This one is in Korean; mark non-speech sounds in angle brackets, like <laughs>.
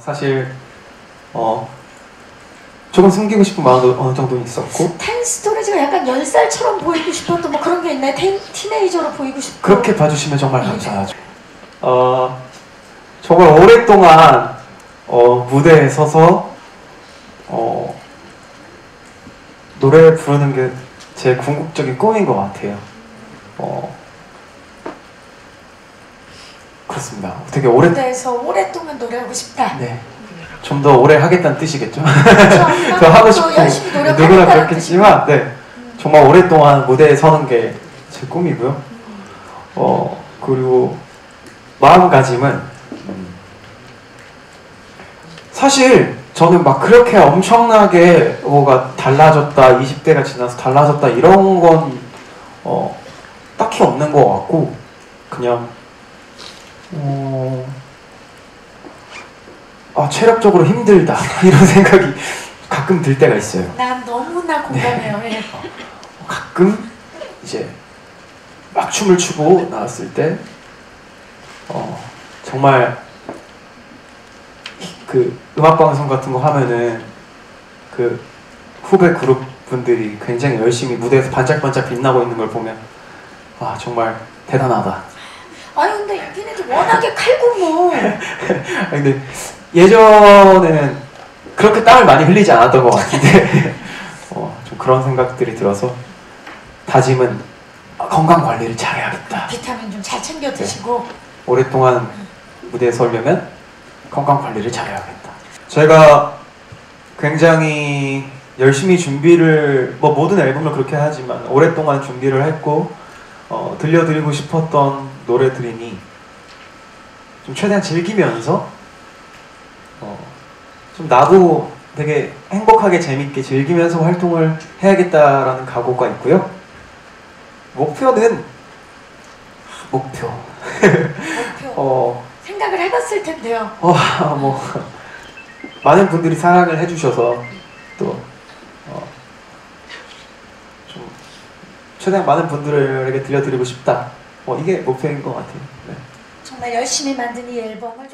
사실 어 조금 숨기고 싶은 마음도 어느 정도 있었고 텐 스토리지가 약간 10살처럼 보이고 싶었던 뭐 그런 게 있나요? 텐, 티네이저로 보이고 싶고 그렇게 봐주시면 정말 감사하죠. 어 정말 오랫동안 어, 무대에 서서 어, 노래 부르는 게 제 궁극적인 꿈인 것 같아요. 어, 그렇습니다. 되게 오래 무대에서 오랫동안 노래하고 싶다 네. 좀 더 오래 하겠다는 뜻이겠죠. 그렇죠. <laughs> 더 하고 또 싶고 누구나 그렇겠지만 네 정말 오랫동안 무대에 서는 게 제 꿈이고요. 어 그리고 마음가짐은 음, 사실 저는 막 그렇게 엄청나게 뭐가 달라졌다 20대가 지나서 달라졌다 이런 건 어, 딱히 없는 것 같고 그냥 어, 아 체력적으로 힘들다 <laughs> 이런 생각이 가끔 들 때가 있어요. 난 너무나 공감해요 예. 가끔 이제 막 춤을 추고 나왔을 때 어, 정말 그 음악 방송 같은 거 하면은 그 후배 그룹 분들이 굉장히 열심히 무대에서 반짝반짝 빛나고 있는 걸 보면 와 정말 대단하다. 아니 근데 얘네들 워낙에 칼군무 <laughs> 아, 근데 예전에는 그렇게 땀을 많이 흘리지 않았던 것 같은데 <laughs> 어, 좀 그런 생각들이 들어서 다짐은 건강 관리를 잘해야겠다. 비타민 좀 잘 챙겨 드시고 오랫동안 무대에 서려면 건강 관리를 잘해야겠다. 제가 굉장히 열심히 준비를 뭐 모든 앨범을 그렇게 하지만 오랫동안 준비를 했고 어, 들려드리고 싶었던 노래들이니 좀 최대한 즐기면서 어, 좀 나도 되게 행복하게 재밌게 즐기면서 활동을 해야겠다라는 각오가 있고요. 목표는 목표 목표 어, 생각을 해봤을 텐데요 어, 뭐 많은 분들이 사랑을 해주셔서 또 어, 좀 최대한 많은 분들에게 들려드리고 싶다. 뭐 이게 목표인 것 같아요. 네. 정말 열심히 만든 이 앨범을